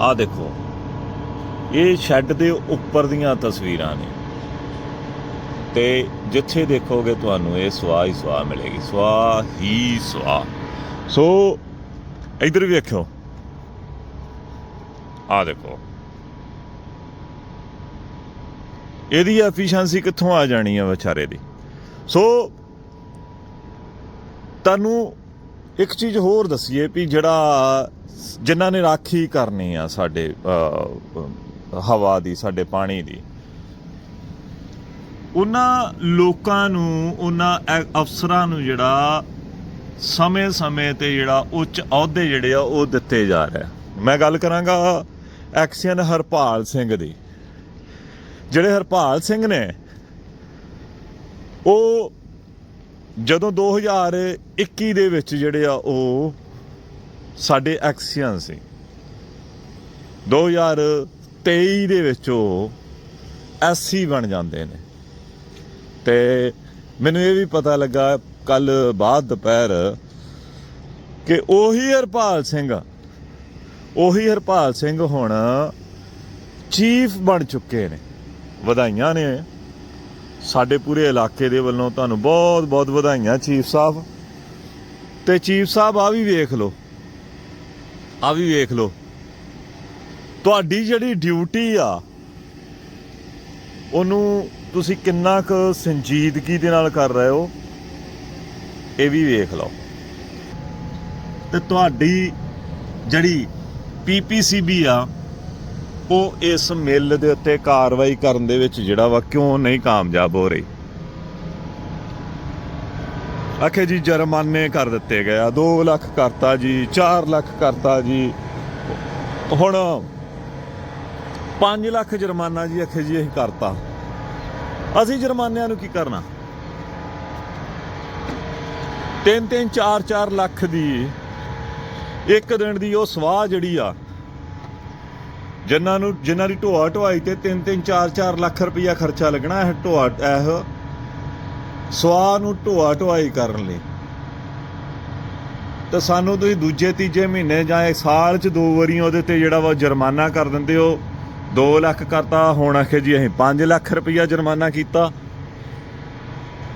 ਆਹ ਦੇਖੋ। ਇਹ ਸ਼ੈੱਡ ਦੇ ਉੱਪਰ ਦੀਆਂ ਤਸਵੀਰਾਂ ਨੇ। ਤੇ ਜਿੱਥੇ ਦੇਖੋਗੇ ਤੁਹਾਨੂੰ ਇਹ ਸਵਾਹ ਹੀ ਸਵਾਹ ਮਿਲੇਗੀ। ਸਵਾਹ ਹੀ ਸਵਾਹ। ਸੋ ਇਧਰ ਵੀ ਵੇਖਿਓ। ਆਹ ਦੇਖੋ। ਇਹਦੀ ਐਫੀਸ਼ੀਐਂਸੀ ਕਿੱਥੋਂ ਆ ਜਾਣੀ ਆ ਵਿਚਾਰੇ ਦੀ? ਸੋ ਤੁਹਾਨੂੰ ਇੱਕ ਚੀਜ਼ ਹੋਰ ਦਸੀਏ ਵੀ ਜਿਹੜਾ ਜਿਨ੍ਹਾਂ ਨੇ ਰਾਖੀ ਕਰਨੀ ਆ ਸਾਡੇ ਹਵਾ ਦੀ, ਸਾਡੇ ਪਾਣੀ ਦੀ, ਉਹਨਾਂ ਲੋਕਾਂ ਨੂੰ, ਉਹਨਾਂ ਅਫਸਰਾਂ ਨੂੰ ਜਿਹੜਾ ਸਮੇਂ-ਸਮੇਂ ਤੇ ਜਿਹੜਾ ਉੱਚ ਅਹੁਦੇ ਜਿਹੜੇ ਆ, ਉਹ ਦਿੱਤੇ ਜਾ ਰਹੇ ਮੈਂ ਗੱਲ ਕਰਾਂਗਾ ਐਕਸੀਅਨ ਹਰਪਾਲ ਸਿੰਘ ਦੀ। ਜਿਹੜੇ ਹਰਪਾਲ ਸਿੰਘ ਨੇ, ਉਹ ਜਦੋਂ 2021 ਦੇ ਵਿੱਚ ਜਿਹੜੇ ਆ, ਉਹ ਸਾਡੇ ਐਕਸੀਅਨ ਸੀ। 2023 ਦੇ ਵਿੱਚ ਉਹ ਐਸਸੀ ਬਣ ਜਾਂਦੇ ਨੇ। ਤੇ ਮੈਨੂੰ ਇਹ ਵੀ ਪਤਾ ਲੱਗਾ ਕੱਲ ਬਾਅਦ ਦੁਪਹਿਰ ਕਿ ਉਹੀ ਹਰਪਾਲ ਸਿੰਘ, ਉਹੀ ਹਰਪਾਲ ਸਿੰਘ ਹੁਣ ਚੀਫ ਬਣ ਚੁੱਕੇ ਨੇ। ਵਧਾਈਆਂ ਨੇ। ਸਾਡੇ ਪੂਰੇ ਇਲਾਕੇ ਦੇ ਵੱਲੋਂ ਤੁਹਾਨੂੰ ਬਹੁਤ ਬਹੁਤ ਵਧਾਈਆਂ, ਚੀਫ ਸਾਹਿਬ। ਤੇ ਚੀਫ ਸਾਹਿਬ ਆ ਵੀ ਵੇਖ ਲਓ। ਆ ਵੀ ਵੇਖ ਲਓ। ਤੁਹਾਡੀ ਜਿਹੜੀ ਡਿਊਟੀ ਆ, ਉਹਨੂੰ ਤੁਸੀਂ ਕਿੰਨਾ ਕੁ ਸੰਜੀਦਗੀ ਦੇ ਨਾਲ ਕਰ ਰਹੇ ਹੋ, ਇਹ ਵੀ ਵੇਖ ਲਓ। ਤੇ ਤੁਹਾਡੀ ਜਿਹੜੀ ਪੀਪੀਸੀਬੀ ਆ, ਉਹ ਇਸ ਮਿੱਲ ਦੇ ਉੱਤੇ ਕਾਰਵਾਈ ਕਰਨ ਦੇ ਵਿੱਚ ਜਿਹੜਾ ਵਾ ਕਿਉਂ ਨਹੀਂ ਕਾਮਯਾਬ ਹੋ ਰਹੀ? ਆਖੇ ਜੀ, ਜੁਰਮਾਨੇ ਕਰ ਦਿੱਤੇ ਗਏ ਆ। 2 ਲੱਖ ਕਰਤਾ ਜੀ 4 ਲੱਖ ਕਰਤਾ ਜੀ। ਹੁਣ 5 ਲੱਖ ਜੁਰਮਾਨਾ ਜੀ, ਆਖੇ ਜੀ ਇਹ ਕਰਤਾ। ਅਸੀਂ ਜੁਰਮਾਨਿਆਂ ਨੂੰ ਕੀ ਕਰਨਾ? 3-3 4-4 ਲੱਖ ਦੀ ਇੱਕ ਦਿਨ ਦੀ ਉਹ ਸਵਾਹ ਜਿਹੜੀ ਆ, ਜਿਨ੍ਹਾਂ ਨੂੰ ਜਿਨ੍ਹਾਂ ਦੀ ਢੋਆ ਢੋਆਈ ਤੇ 3-3 4-4 ਲੱਖ ਰੁਪਇਆ ਖਰਚਾ ਲੱਗਣਾ, ਇਹ ਢੋਆ ਇਹ ਸਵਾਹ ਨੂੰ ਢੋਆ ਢੋਆਈ ਕਰਨ ਲਈ। ਤਾਂ ਸਾਨੂੰ ਤੁਸੀਂ ਦੂਜੇ, ਤੀਜੇ ਮਹੀਨੇ ਜਾਂ ਇੱਕ ਸਾਲ ਚ ਦੋ ਵਾਰੀ ਉਹਦੇ ਤੇ ਜਿਹੜਾ ਵਾ ਜੁਰਮਾਨਾ ਕਰ ਦਿੰਦੇ ਹੋ। 2 ਲੱਖ ਕਰਤਾ, ਹੁਣ ਆਖੇ ਜੀ ਅਸੀਂ 5 ਲੱਖ ਰੁਪਈਆ ਜੁਰਮਾਨਾ ਕੀਤਾ।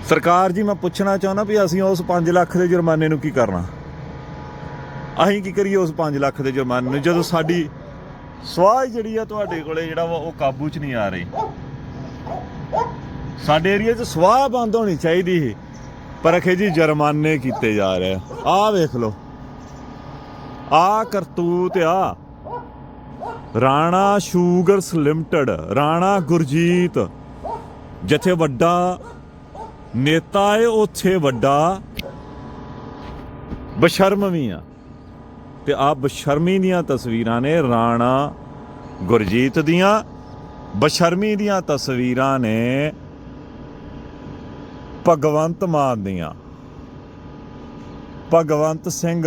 ਸਰਕਾਰ ਜੀ, ਮੈਂ ਪੁੱਛਣਾ ਚਾਹੁੰਦਾ ਵੀ ਅਸੀਂ ਉਸ 5 ਲੱਖ ਦੇ ਜੁਰਮਾਨੇ ਨੂੰ ਕੀ ਕਰਨਾ? ਅਸੀਂ ਕੀ ਕਰੀਏ ਉਸ 5 ਲੱਖ ਦੇ ਜੁਰਮਾਨੇ ਨੂੰ? ਜਦੋਂ ਸਾਡੀ ਸਵਾਹ ਜਿਹੜੀ ਆ ਤੁਹਾਡੇ ਕੋਲੇ ਜਿਹੜਾ ਵਾ ਉਹ ਕਾਬੂ 'ਚ ਨਹੀਂ ਆ ਰਹੀ। ਸਾਡੇ ਏਰੀਆ 'ਚ ਸਵਾਹ ਬੰਦ ਹੋਣੀ ਚਾਹੀਦੀ ਸੀ। ਪਰ ਅਖੇ ਜੀ, ਜੁਰਮਾਨੇ ਕੀਤੇ ਜਾ ਰਹੇ ਆ। ਆਹ ਵੇਖ ਲਓ। ਆਹ ਕਰਤੂਤ ਆ। Rana sugars limited, Rana Gurjeet. ਜਿੱਥੇ ਵੱਡਾ ਨੇਤਾ ਏ, ਉੱਥੇ ਵੱਡਾ ਬਸ਼ਰਮ ਵੀ ਆ। ਤੇ ਆ ਬਸ਼ਰਮੀ ਦੀਆਂ ਤਸਵੀਰਾਂ ਨੇ, ਰਾਣਾ ਗੁਰਜੀਤ ਦੀਆਂ। ਬਸ਼ਰਮੀ ਦੀਆਂ ਤਸਵੀਰਾਂ ਨੇ ਭਗਵੰਤ ਮਾਨ ਦੀਆਂ। ਭਗਵੰਤ ਸਿੰਘ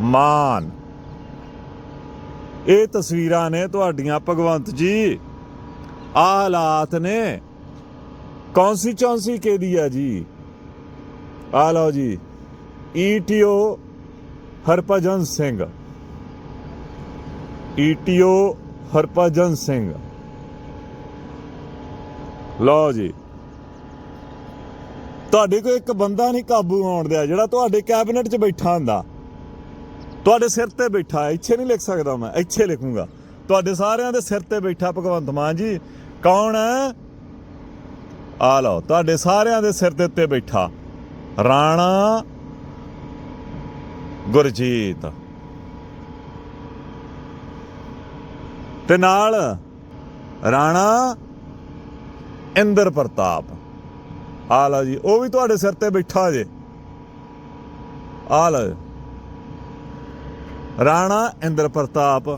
ਮਾਨ। ਇਹ ਤਸਵੀਰਾਂ ਨੇ ਤੁਹਾਡੀਆਂ ਭਗਵੰਤ ਜੀ। ਆ ਹਾਲਾਤ ਨੇ। ਕੌਂਸੀ ਚੌਂਸੀ ਕਿਹਦੀ ਆ ਜੀ? ਆ ਲਓ ਜੀ। ਈਟੀਓ ਹਰਭਜਨ ਸਿੰਘ। ਈਟੀਓ ਹਰਭਜਨ ਸਿੰਘ। ਲਓ ਜੀ। ਤੁਹਾਡੇ ਕੋਲ ਇੱਕ ਬੰਦਾ ਨਹੀਂ ਕਾਬੂ ਆਉਣ ਦਿਆ, ਜਿਹੜਾ ਤੁਹਾਡੇ ਕੈਬਨਿਟ 'ਚ ਬੈਠਾ ਹੁੰਦਾ। ਤੁਹਾਡੇ ਸਿਰ ਤੇ ਬੈਠਾ, ਇੱਥੇ ਨਹੀਂ ਲਿਖ ਸਕਦਾ ਮੈਂ, ਇੱਥੇ ਲਿਖੂੰਗਾ। ਤੁਹਾਡੇ ਸਾਰਿਆਂ ਦੇ ਸਿਰ ਤੇ ਬੈਠਾ ਭਗਵੰਤ ਮਾਨ ਜੀ। ਕੌਣ ਹੈ? ਆ ਲਓ, ਤੁਹਾਡੇ ਸਾਰਿਆਂ ਦੇ ਸਿਰ ਦੇ ਉੱਤੇ ਬੈਠਾ। ਰਾਣਾ ਗੁਰਜੀਤ। ਤੇ ਨਾਲ ਰਾਣਾ ਇੰਦਰ ਪ੍ਰਤਾਪ। ਆ ਲਓ ਜੀ, ਉਹ ਵੀ ਤੁਹਾਡੇ ਸਿਰ ਤੇ ਬੈਠਾ ਜੇ। ਆ ਲਓ ਰਾਣਾ ਇੰਦਰ ਪ੍ਰਤਾਪ,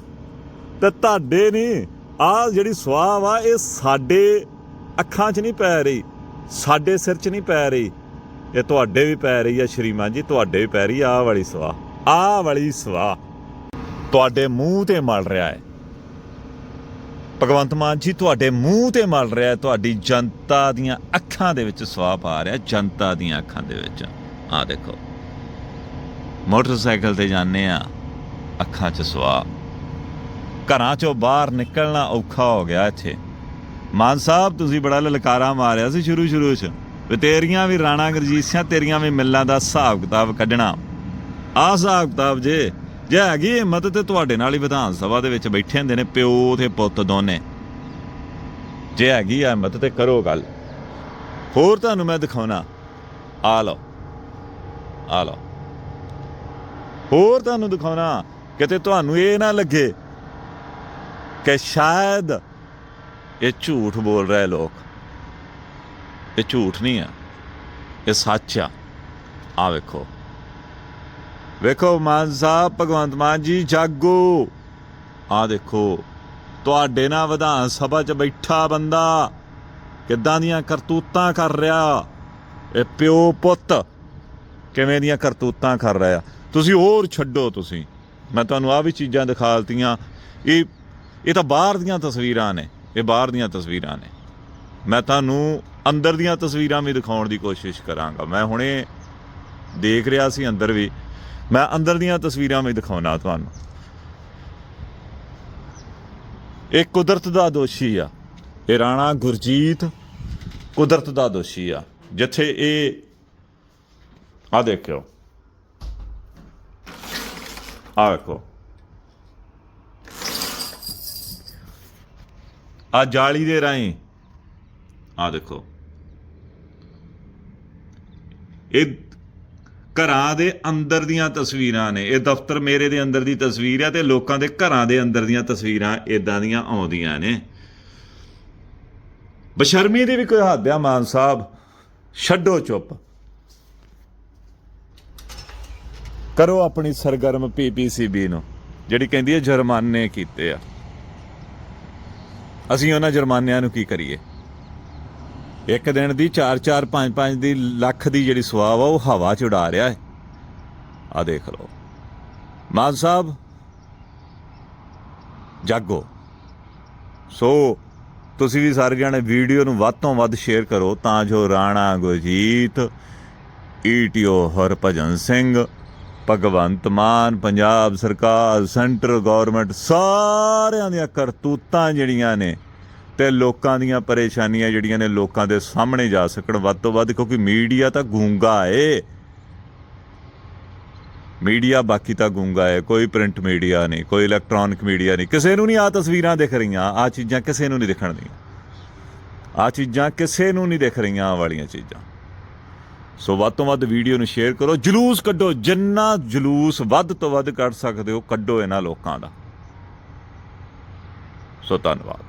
ਤੇ ਤੁਹਾਡੇ ਨਹੀਂ ਆ ਜਿਹੜੀ ਸਵਾਹ ਵਾ, ਇਹ ਸਾਡੇ ਅੱਖਾਂ 'ਚ ਨਹੀਂ ਪੈ ਰਹੀ, ਸਾਡੇ ਸਿਰ 'ਚ ਨਹੀਂ ਪੈ ਰਹੀ। ਇਹ ਤੁਹਾਡੇ ਵੀ ਪੈ ਰਹੀ ਆ, ਸ਼੍ਰੀਮਾਨ ਜੀ, ਤੁਹਾਡੇ ਵੀ ਪੈ ਰਹੀ ਆ, ਆਹ ਵਾਲੀ ਸਵਾਹ, ਆਹ ਵਾਲੀ ਸਵਾਹ। ਤੁਹਾਡੇ ਮੂੰਹ ਤੇ ਮਲ ਰਿਹਾ ਹੈ। ਭਗਵੰਤ ਮਾਨ ਜੀ, ਤੁਹਾਡੇ ਮੂੰਹ ਤੇ ਮਲ ਰਿਹਾ ਤੁਹਾਡੀ ਜਨਤਾ ਦੀਆਂ ਅੱਖਾਂ ਦੇ ਵਿੱਚ ਸਵਾਹ ਪਾ ਰਿਹਾ ਜਨਤਾ ਦੀਆਂ ਅੱਖਾਂ ਦੇ ਵਿੱਚ। ਆਹ ਦੇਖੋ, ਮੋਟਰਸਾਈਕਲ ਤੇ ਜਾਂਦੇ ਆ ਅੱਖਾਂ 'ਚ ਸਵਾ ਘਰਾਂ 'ਚੋਂ ਬਾਹਰ ਨਿਕਲਣਾ ਔਖਾ ਹੋ ਗਿਆ ਇੱਥੇ। ਮਾਨ ਸਾਹਿਬ, ਤੁਸੀਂ ਬੜਾ ਲਲਕਾਰਾ ਮਾਰਿਆ ਸੀ ਸ਼ੁਰੂ ਸ਼ੁਰੂ 'ਚ। ਵੀ ਤੇਰੀਆਂ ਵੀ ਰਾਣਾ, ਗੁਰਜੀਤ ਸਿੰਘ, ਤੇਰੀਆਂ ਵੀ ਮਿੱਲਾਂ ਦਾ ਹਿਸਾਬ ਕਿਤਾਬ ਕੱਢਣਾ। ਆਹ ਹਿਸਾਬ ਕਿਤਾਬ ਜੇ ਜੇ ਹੈਗੀ ਹਿੰਮਤ ਤੇ ਤੁਹਾਡੇ ਨਾਲ ਹੀ ਵਿਧਾਨ ਸਭਾ ਦੇ ਵਿੱਚ ਬੈਠੇ ਹੁੰਦੇ ਨੇ ਪਿਓ ਤੇ ਪੁੱਤ ਦੋਨੇ। ਜੇ ਹੈਗੀ ਆ ਹਿੰਮਤ ਤੇ ਕਰੋ ਗੱਲ। ਹੋਰ ਤੁਹਾਨੂੰ ਮੈਂ ਦਿਖਾਉਣਾ। ਆ ਲਓ। ਆ ਲਓ। ਹੋਰ ਤੁਹਾਨੂੰ ਦਿਖਾਉਣਾ ਕਿਤੇ ਤੁਹਾਨੂੰ ਇਹ ਨਾ ਲੱਗੇ ਕਿ ਸ਼ਾਇਦ ਇਹ ਝੂਠ ਬੋਲ ਰਹੇ ਲੋਕ। ਇਹ ਝੂਠ ਨਹੀਂ ਆ। ਇਹ ਸੱਚ ਆ। ਆ ਵੇਖੋ। ਵੇਖੋ ਮਾਨ ਸਾਹਿਬ ਭਗਵੰਤ ਮਾਨ ਜੀ, ਜਾਗੋ। ਆ ਦੇਖੋ, ਤੁਹਾਡੇ ਨਾਲ ਵਿਧਾਨ ਸਭਾ 'ਚ ਬੈਠਾ ਬੰਦਾ ਕਿੱਦਾਂ ਦੀਆਂ ਕਰਤੂਤਾਂ ਕਰ ਰਿਹਾ? ਇਹ ਪਿਓ ਪੁੱਤ ਕਿਵੇਂ ਦੀਆਂ ਕਰਤੂਤਾਂ ਕਰ ਰਿਹਾ? ਤੁਸੀਂ ਹੋਰ ਛੱਡੋ ਤੁਸੀਂ। ਮੈਂ ਤੁਹਾਨੂੰ ਆ ਵੀ ਚੀਜ਼ਾਂ ਦਿਖਾਲਤੀਆਂ ਇਹ ਇਹ ਤਾਂ ਬਾਹਰ ਦੀਆਂ ਤਸਵੀਰਾਂ ਨੇ, ਇਹ ਬਾਹਰ ਦੀਆਂ ਤਸਵੀਰਾਂ ਨੇ। ਮੈਂ ਤੁਹਾਨੂੰ ਅੰਦਰ ਦੀਆਂ ਤਸਵੀਰਾਂ ਵੀ ਦਿਖਾਉਣ ਦੀ ਕੋਸ਼ਿਸ਼ ਕਰਾਂਗਾ। ਮੈਂ ਹੁਣੇ ਦੇਖ ਰਿਹਾ ਸੀ ਅੰਦਰ ਵੀ। ਮੈਂ ਅੰਦਰ ਦੀਆਂ ਤਸਵੀਰਾਂ ਵੀ ਦਿਖਾਉਣਾ ਤੁਹਾਨੂੰ। ਇਹ ਕੁਦਰਤ ਦਾ ਦੋਸ਼ੀ ਆ। ਇਹ ਰਾਣਾ ਗੁਰਜੀਤ ਕੁਦਰਤ ਦਾ ਦੋਸ਼ੀ ਆ। ਜਿੱਥੇ ਇਹ ਆ ਦੇਖਿਓ। ਆ ਵੇਖੋ। ਆ ਜਾਲੀ ਦੇ ਰਾਹੀਂ ਆ ਦੇਖੋ। ਇਹ ਘਰਾਂ ਦੇ ਅੰਦਰ ਦੀਆਂ ਤਸਵੀਰਾਂ ਨੇ। ਇਹ ਦਫ਼ਤਰ ਮੇਰੇ ਦੇ ਅੰਦਰ ਦੀ ਤਸਵੀਰ ਹੈ ਤੇ ਲੋਕਾਂ ਦੇ ਘਰਾਂ ਦੇ ਅੰਦਰ ਦੀਆਂ ਤਸਵੀਰਾਂ ਇਦਾਂ ਦੀਆਂ ਆਉਂਦੀਆਂ ਨੇ। ਬਸ਼ਰਮੀ ਦੀ ਵੀ ਕੋਈ ਹੱਦ ਆ, ਮਾਨ ਸਾਹਿਬ। ਛੱਡੋ ਚੁੱਪ। ਕਰੋ ਆਪਣੀ ਸਰਗਰਮ ਪੀਪੀਸੀਬੀ ਨੂੰ, ਜਿਹੜੀ ਕਹਿੰਦੀ ਹੈ ਜੁਰਮਾਨੇ ਕੀਤੇ ਆ। ਅਸੀਂ ਉਹਨਾਂ ਜੁਰਮਾਨਿਆਂ ਨੂੰ ਕੀ ਕਰੀਏ? ਇੱਕ ਦਿਨ ਦੀ 4 4 5 5 ਦੀ ਲੱਖ ਦੀ ਜਿਹੜੀ ਸਵਾਬ ਆ ਉਹ ਹਵਾ ਚ ਉਡਾ ਰਿਹਾ ਹੈ। ਆ ਦੇਖ ਲਓ। ਮਾਨ ਸਾਹਿਬ, ਜਾਗੋ। ਸੋ, ਤੁਸੀਂ ਵੀ ਸਾਰੇ ਜਣੇ ਵੀਡੀਓ ਨੂੰ ਵੱਧ ਤੋਂ ਵੱਧ ਸ਼ੇਅਰ ਕਰੋ, ਤਾਂ ਜੋ ਰਾਣਾ ਗੁਰਜੀਤ ਈਟੀਓ ਹਰਭਜਨ ਸਿੰਘ, ਭਗਵੰਤ ਮਾਨ, ਪੰਜਾਬ ਸਰਕਾਰ, ਸੈਂਟਰ ਗਵਰਨਮੈਂਟ, ਸਾਰਿਆਂ ਦੀਆਂ ਕਰਤੂਤਾਂ ਜਿਹੜੀਆਂ ਨੇ ਤੇ ਲੋਕਾਂ ਦੀਆਂ ਪਰੇਸ਼ਾਨੀਆਂ ਜਿਹੜੀਆਂ ਨੇ ਲੋਕਾਂ ਦੇ ਸਾਹਮਣੇ ਜਾ ਸਕਣ। ਵੱਧ ਤੋਂ ਵੱਧ ਕਿਉਂਕਿ ਮੀਡੀਆ ਤਾਂ ਗੂੰਗਾ ਏ। ਮੀਡੀਆ ਬਾਕੀ ਤਾਂ ਗੂੰਗਾ ਹੈ ਕੋਈ ਪ੍ਰਿੰਟ ਮੀਡੀਆ ਨਹੀਂ, ਕੋਈ ਇਲੈਕਟ੍ਰੋਨਿਕ ਮੀਡੀਆ ਨਹੀਂ। ਕਿਸੇ ਨੂੰ ਨਹੀਂ ਆ ਤਸਵੀਰਾਂ ਦਿਖ ਰਹੀਆਂ ਆ ਚੀਜ਼ਾਂ ਕਿਸੇ ਨੂੰ ਨਹੀਂ ਦਿਖਣ ਦੀਆਂ। ਆ ਚੀਜ਼ਾਂ ਕਿਸੇ ਨੂੰ ਨਹੀਂ ਦਿਖ ਰਹੀਆਂ, ਆਹ ਵਾਲੀਆਂ ਚੀਜ਼ਾਂ। ਸੋ ਵੱਧ ਤੋਂ ਵੱਧ ਵੀਡੀਓ ਨੂੰ ਸ਼ੇਅਰ ਕਰੋ। ਜਲੂਸ ਕੱਢੋ, ਜਿੰਨਾ ਜਲੂਸ ਵੱਧ ਤੋਂ ਵੱਧ ਕੱਢ ਸਕਦੇ ਹੋ, ਕੱਢੋ ਇਹਨਾਂ ਲੋਕਾਂ ਦਾ। ਸੋ ਧੰਨਵਾਦ।